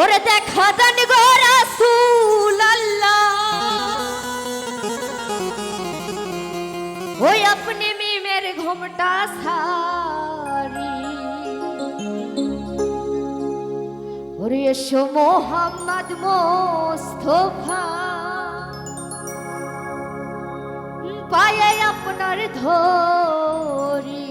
ওরে দেখা যান গো রাসূল আল্লাহ ওই আপনি মিমের ঘোমটা সারি। ওরে এসো মোহাম্মদ মোস্তফা। পায়ে আপনার ধরি।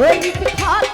হই